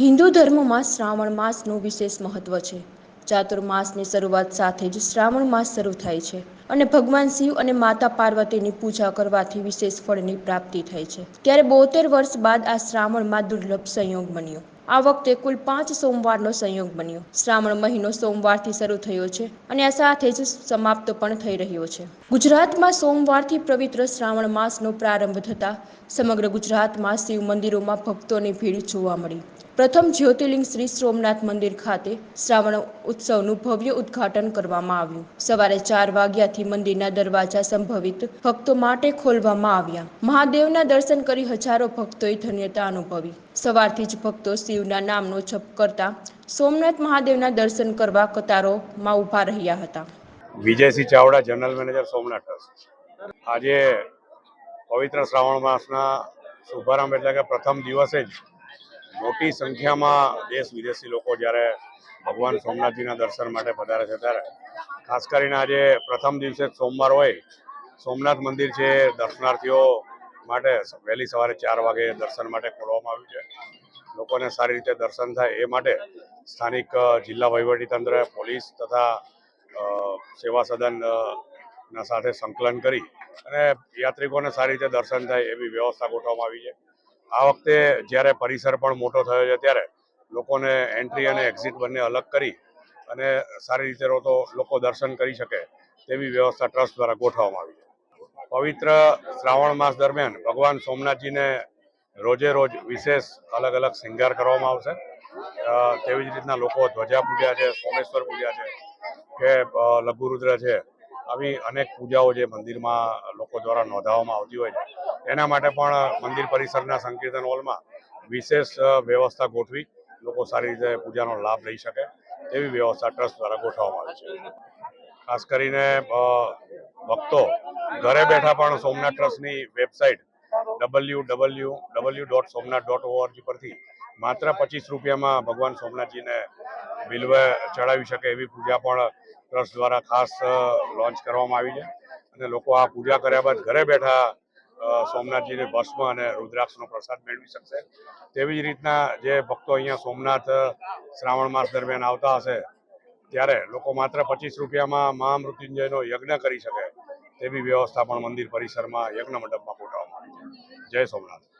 હિન્દુ ધર્મમાં શ્રાવણ માસનું વિશેષ મહત્વ છે. ચાતુર્માસની શરૂઆત સાથે જ શ્રાવણ માસ શરૂ થાય છે અને ભગવાન શિવ અને માતા પાર્વતીની પૂજા કરવાથી વિશેષ ફળની પ્રાપ્તિ થાય છે. ત્યારે બોતેર વર્ષ બાદ આ શ્રાવણમાં દુર્લભ સંયોગ બન્યો. આ વખતે કુલ પાંચ સોમવારનો સંયોગ બન્યો. શ્રાવણ મહિનો સોમવારથી શરૂ થયો છે અને આ સાથે જ સમાપ્ત પણ થઈ રહ્યો છે. ગુજરાતમાં સોમવારથી પવિત્ર શ્રાવણ માસનો પ્રારંભ થતાં સમગ્ર ગુજરાતમાં શિવ મંદિરોમાં ભક્તોની ભીડ જોવા મળી. પ્રથમ જ્યોતિર્લિંગ શ્રી સોમનાથ મંદિર ખાતે શ્રાવણ ઉત્સવનું ભવ્ય ઉદ્ઘાટન કરવામાં આવ્યું. સવારે ચાર વાગ્યાથી મંદિરના દરવાજા સંભવિત ભક્તો માટે ખોલવામાં આવ્યા. મહાદેવના દર્શન કરી હજારો ભક્તોએ ધન્યતા અનુભવી. સવારથી જ ભક્તો શિવના નામનો જપ કરતા સોમનાથ મહાદેવના દર્શન કરવા કતારોમાં ઊભા રહ્યા હતા. વિજયસિંહ ચાવડા, જનરલ મેનેજર સોમનાથ આજે પવિત્ર શ્રાવણ માસના શુભારંભ એટલે કે પ્રથમ દિવસે જ મોટી સંખ્યામાં દેશ વિદેશી લોકો જ્યારે ભગવાન સોમનાથજીના દર્શન માટે પધારે છે ત્યારે, ખાસ કરીને આજે પ્રથમ દિવસે સોમવાર હોય, સોમનાથ મંદિર છે દર્શનાર્થીઓ માટે વહેલી સવારે ચાર વાગે દર્શન માટે ખોલવામાં આવ્યું છે. લોકોને સારી રીતે દર્શન થાય એ માટે સ્થાનિક જિલ્લા વહીવટીતંત્ર, પોલીસ તથા સેવા સદનના સાથે સંકલન કરી અને યાત્રિકોને સારી રીતે દર્શન થાય એવી વ્યવસ્થા ગોઠવવામાં આવી છે. આ વખતે જ્યારે પરિસર પણ મોટો થયો છે ત્યારે લોકોને એન્ટ્રી અને એક્ઝિટ બંને અલગ કરી અને સારી રીતે તો લોકો દર્શન કરી શકે તેવી વ્યવસ્થા ટ્રસ્ટ દ્વારા ગોઠવવામાં આવી છે. પવિત્ર શ્રાવણ માસ દરમિયાન ભગવાન સોમનાથજીને રોજે રોજ વિશેષ અલગ અલગ શૃંગાર કરવામાં આવશે. તેવી જ રીતના લોકો ધ્વજા પૂજા છે, સોમેશ્વર પૂજા છે, કે લઘુરુદ્ર છે, આવી અનેક પૂજાઓ જે મંદિરમાં લોકો દ્વારા નોંધાવવામાં આવતી હોય છે. એના માટે પણ મંદિર પરિસરના સંકીર્તન હોલમાં વિશેષ વ્યવસ્થા ગોઠવી લોકો સારી રીતે પૂજાનો લાભ લઈ શકે તેવી વ્યવસ્થા ટ્રસ્ટ દ્વારા ગોઠવવામાં આવી છે. ખાસ કરીને ભક્તો ઘરે બેઠા પણ સોમનાથ ટ્રસ્ટની website W W W dot Somnath dot ORG પરથી માત્ર પચીસ રૂપિયામાં ભગવાન સોમનાથજીને બિલવે ચડાવી શકે એવી પૂજા પણ ટ્રસ્ટ દ્વારા ખાસ લોન્ચ કરવામાં આવી છે. અને લોકો આ પૂજા કર્યા બાદ ઘરે બેઠા સોમનાથજીને ભસ્મ અને રુદ્રાક્ષનો પ્રસાદ મેળવી શકશે. તેવી જ રીતના જે ભક્તો અહીંયા સોમનાથ, શ્રાવણ માસ દરમિયાન આવતા હશે, ત્યારે લોકો માત્ર પચીસ રૂપિયામાં મહામૃત્યુંજયનો યજ્ઞ કરી શકે, તેવી વ્યવસ્થા પણ મંદિર પરિસરમાં યજ્ઞ મંડપમાં ગોઠવવામાં આવી છે. જય સોમનાથ.